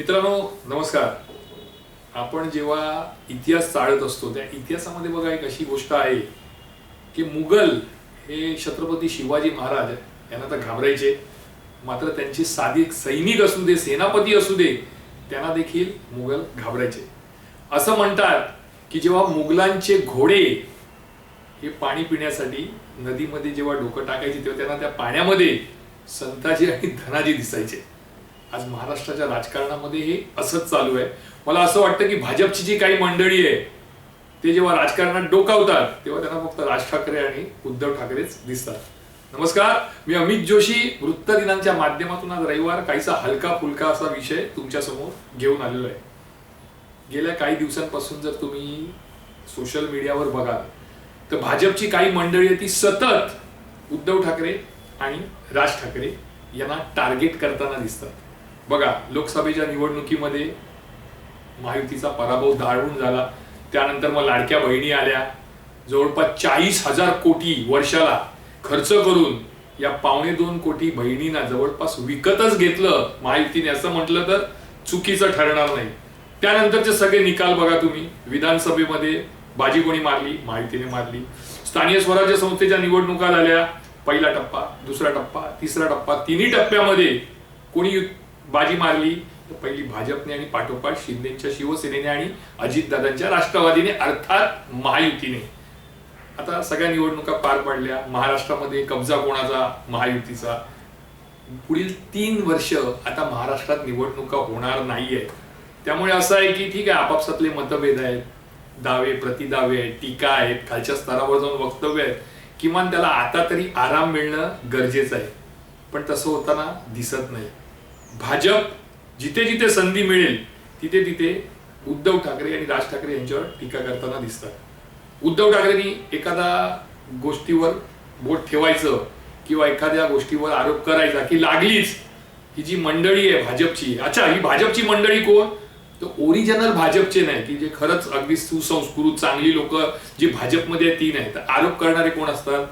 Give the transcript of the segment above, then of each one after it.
मित्रांनो नमस्कार. आपण जेव्हा इतिहास चाळत असतो त्या इतिहासामध्ये बघा एक अशी गोष्ट आहे की मुघल हे छत्रपती शिवाजी महाराज यांना तर घाबरायचे. मात्र त्यांचे साधी सैनिक असू दे सेनापती असू दे त्यांना देखील मुघल घाबरायचे. असं म्हणतात की जेव्हा मुघलांचे घोडे हे पाणी पिण्यासाठी नदीमध्ये जेव्हा डोकं टाकायचे तेव्हा त्यांना त्या पाण्यामध्ये संताजी आणि धनाजी दिसायचे. आज महाराष्ट्राच्या राजकारणामध्ये हे असंच चालू आहे. मला असं वाटतं की भाजपची जी काही मंडळी आहे ते जेव्हा राजकारणात डोकावतात तेव्हा त्यांना फक्त राज ठाकरे आणि उद्धव ठाकरेच दिसतात. नमस्कार मी अमित जोशी वृत्त दिनांच्या माध्यमातून आज रविवार काहीसा हलका फुलका असा विषय तुमच्यासमोर घेऊन आलेलो आहे. गेल्या काही दिवसांपासून जर तुम्ही सोशल मीडियावर बघाल तर भाजपची काही मंडळी आहे ती सतत उद्धव ठाकरे आणि राज ठाकरे यांना टार्गेट करताना दिसतात. बघा लोकसभेच्या निवडणुकीमध्ये महायुतीचा पराभव दारुण झाला. त्यानंतर मग लाडक्या बहिणी आल्या. जवळपास चाळीस हजार कोटी वर्षाला खर्च करून या पावणे दोन कोटी बहिणींना जवळपास विकतच घेतलं महायुतीने. असं म्हटलं तर चुकीचं ठरणार नाही. त्यानंतरचे सगळे निकाल बघा तुम्ही. विधानसभेमध्ये बाजी कोणी मारली? माहितीने मारली. स्थानीय स्वराज्य संस्थेच्या निवडणुका झाल्या. पहिला टप्पा दुसरा टप्पा तिसरा टप्पा तिन्ही टप्प्यामध्ये कोणी बाजी मारली तर पहिली भाजपने आणि पाठोपाठ शिंदेच्या शिवसेनेने आणि अजितदादांच्या राष्ट्रवादीने अर्थात महायुतीने. आता सगळ्या निवडणुका पार पडल्या. महाराष्ट्रामध्ये कब्जा कोणाचा? महायुतीचा. पुढील तीन वर्ष आता महाराष्ट्रात निवडणुका होणार नाही आहेत त्यामुळे असं आहे की ठीक आहे आपापसातले मतभेद आहेत. दावे प्रतिदावे आहेत टीका आहेत खालच्या स्तरावर जाऊन वक्तव्य आहेत. किमान त्याला आता तरी आराम मिळणं गरजेचं आहे. पण तसं होताना दिसत नाही. भाजप जिथे जिथे संधी मिळेल तिथे तिथे उद्धव ठाकरे आणि राज ठाकरे यांच्यावर टीका करताना दिसतात. उद्धव ठाकरेंनी एखादा गोष्टीवर बोट ठेवायचं किंवा एखाद्या गोष्टीवर आरोप करायचा की लागलीच ही जी मंडळी आहे भाजपची अच्छा ही भाजपची मंडळी कोण? तर ओरिजिनल भाजपचे नाही की जे खरंच अगदी सुसंस्कृत चांगली लोक जी भाजपमध्ये आहेत ती नाही. तर आरोप करणारे कोण असतात?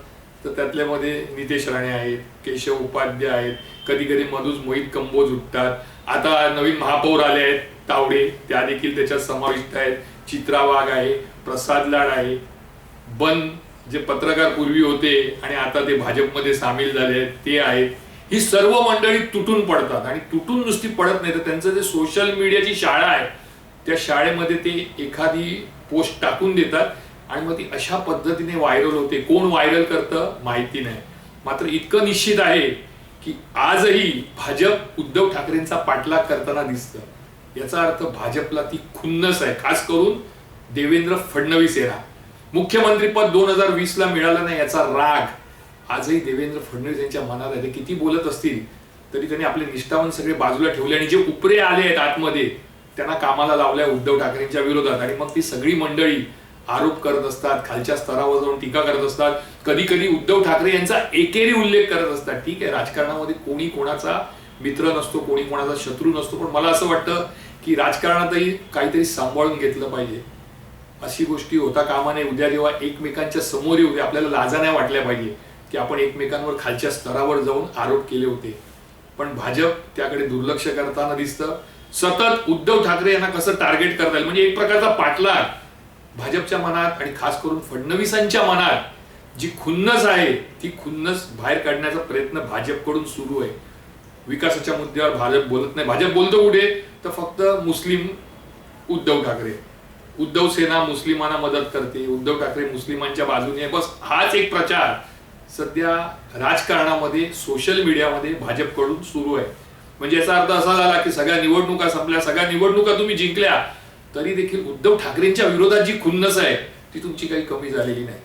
तर त्यातल्यामध्ये नितेश राणे आहेत केशव उपाध्याय आहेत कधी कधी मधुज मोहित कंबोज उठतात. आता नवीन महापौर आले आहेत तावडे. त्या देखील त्याच्यात समाविष्ट आहेत. चित्रा वाघ आहे प्रसाद लाड आहे. बन जे पत्रकार पूर्वी होते आणि आता ते भाजपमध्ये सामील झाले आहेत ते आहेत. ही सर्व मंडळी तुटून पडतात आणि तुटून नुसती पडत नाही. तर त्यांचं जे सोशल मीडियाची शाळा आहे त्या शाळेमध्ये ते एखादी पोस्ट टाकून देतात. आणि मग ती अशा पद्धतीने व्हायरल होते. कोण व्हायरल करतं? माहिती नाही. मात्र इतकं निश्चित आहे की आजही भाजप उद्धव ठाकरेंचा पाठलाग करताना दिसतं. याचा अर्थ भाजपला ती खुन्नस आहे. खास करून देवेंद्र फडणवीस यांना मुख्यमंत्रीपद दोन हजार वीस ला मिळालं नाही याचा राग. आजही देवेंद्र फडणवीस यांच्या मनात आहे. ते किती बोलत असतील तरी त्यांनी आपले निष्ठावन सगळे बाजूला ठेवले आणि जे उपरे आले आहेत आतमध्ये त्यांना कामाला लावल्या उद्धव ठाकरेंच्या विरोधात. आणि मग ती सगळी मंडळी आरोप करत असतात खालच्या स्तरावर जाऊन टीका करत असतात. कधी कधी उद्धव ठाकरे यांचा एकेरी उल्लेख करत असतात. ठीक आहे राजकारणामध्ये कोणी कोणाचा मित्र नसतो कोणी कोणाचा शत्रू नसतो पण मला असं वाटतं की राजकारणातही काहीतरी सांभाळून घेतलं पाहिजे. अशी गोष्टी होता कामा नये उद्या जेव्हा एकमेकांच्या समोर येऊ आपल्याला लाजा नाही वाटल्या पाहिजे की आपण एकमेकांवर खालच्या स्तरावर जाऊन आरोप केले होते. पण भाजप त्याकडे दुर्लक्ष करताना दिसतं. सतत उद्धव ठाकरे यांना कसं टार्गेट करता येईल? म्हणजे एक प्रकारचा पाठलाग भाजपच्या मनात आणि खास करून फडणवीसांच्या मनात जी खुन्नस आहे ती खुन्नस बाहेर काढण्याचा प्रयत्न भाजपकडून सुरू आहे. विकासाच्या मुद्द्यावर भाजप बोलत नाही. भाजप बोलतो कुठे? तर फक्त मुस्लिम उद्धव ठाकरे. उद्धव सेना मुस्लिमांना मदत करते. उद्धव ठाकरे मुस्लिमांच्या बाजूने बस हाच एक प्रचार सध्या राजकारणामध्ये सोशल मीडियामध्ये भाजपकडून सुरू आहे. म्हणजे याचा अर्थ असा झाला की सगळ्या निवडणुका संपल्या. सगळ्या निवडणुका तुम्ही जिंकल्या. तरी देखील उद्धव ठाकरेंच्या विरोधात जी खुन्नस आहे ती तुमची काही कमी झालेली नाही.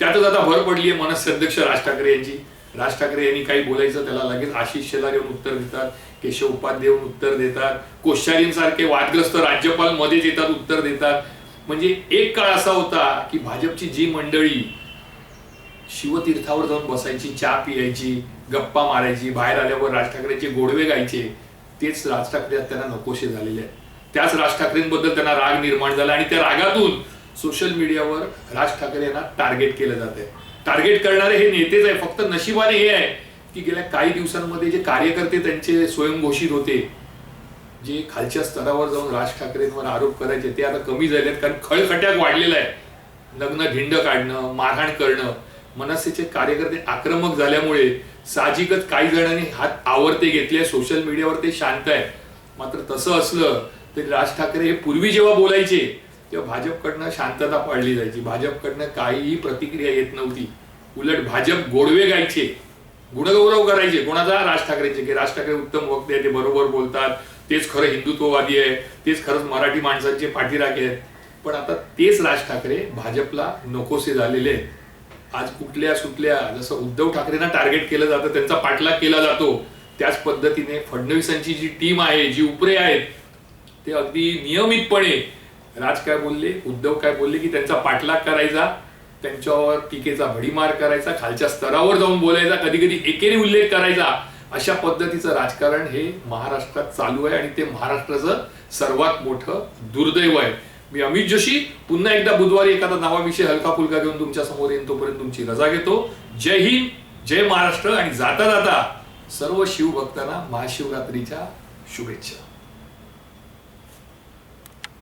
त्यातच आता भर पडली आहे मनसे अध्यक्ष राज ठाकरे यांची. राज ठाकरे यांनी काही बोलायचं त्याला लगेच आशिष शेलार येऊन उत्तर देतात केशव उपाध्याय येऊन उत्तर देतात कोश्यारींसारखे वादग्रस्त राज्यपाल मध्येच येतात उत्तर देतात. म्हणजे एक काळ असा होता की भाजपची जी मंडळी शिवतीर्थावर जाऊन बसायची चहा पियायची गप्पा मारायची बाहेर आल्यावर राज ठाकरेंचे गोडवे गायचे तेच राज ठाकरे त्यांना नकोशे झालेले आहेत. त्याच राज ठाकरेंबद्दल त्यांना राग निर्माण झाला आणि त्या रागातून सोशल मीडियावर राज ठाकरे यांना टार्गेट केलं जात आहे. टार्गेट करणारे हे नेतेच आहे फक्त नशिबाने हे आहे की गेल्या काही दिवसांमध्ये जे कार्यकर्ते त्यांचे स्वयंघोषित होते जे खालच्या स्तरावर जाऊन राज ठाकरेंवर आरोप करायचे ते आता कमी झालेत कारण खळखट्याक वाढलेला आहे. लग्न धिंड काढणं मारहाण करणं मनसेचे कार्यकर्ते आक्रमक झाल्यामुळे साहजिकच काही जणांनी हात आवरते घेतले सोशल मीडियावर ते शांत आहे मात्र तसं असलं तरी राज ठाकरे हे पूर्वी जेव्हा बोलायचे तेव्हा भाजपकडनं शांतता पाळली जायची. भाजपकडनं काहीही प्रतिक्रिया येत नव्हती. उलट भाजप गोडवे गायचे. गुणगौरव करायचे. कोणाचा? राज ठाकरेचे. की राज ठाकरे उत्तम वक्ते आहे ते बरोबर बोलतात. तेच खरं हिंदुत्ववादी आहे. तेच खरंच मराठी माणसांचे पाठीराखे आहेत. पण आता तेच राज ठाकरे भाजपला नकोसे झालेले आहेत. आज कुठल्या सुटल्या जसं उद्धव ठाकरेंना टार्गेट केलं जातं त्यांचा पाठलाग केला जातो. त्याच पद्धतीने फडणवीसांची जी टीम आहे जी उपरे आहेत ते अगदी नियमितपणे राज काय बोलले उद्धव काय बोलले की त्यांचा पाठलाग करायचा त्यांच्यावर टीकेचा भडीमार करायचा खालच्या स्तरावर जाऊन बोलायचा कधी कधी एकेरी उल्लेख करायचा अशा पद्धतीचं राजकारण हे महाराष्ट्रात चालू आहे आणि ते महाराष्ट्राचं सर्वात मोठं दुर्दैव आहे. मी अमित जोशी पुन्हा एकदा बुधवारी एखादा नावाविषयी हलका फुलका घेऊन तुमच्यासमोर येईन तोपर्यंत तुमची रजा घेतो. जय हिंद जय महाराष्ट्र आणि जाता जाता सर्व शिवभक्तांना महाशिवरात्रीच्या शुभेच्छा.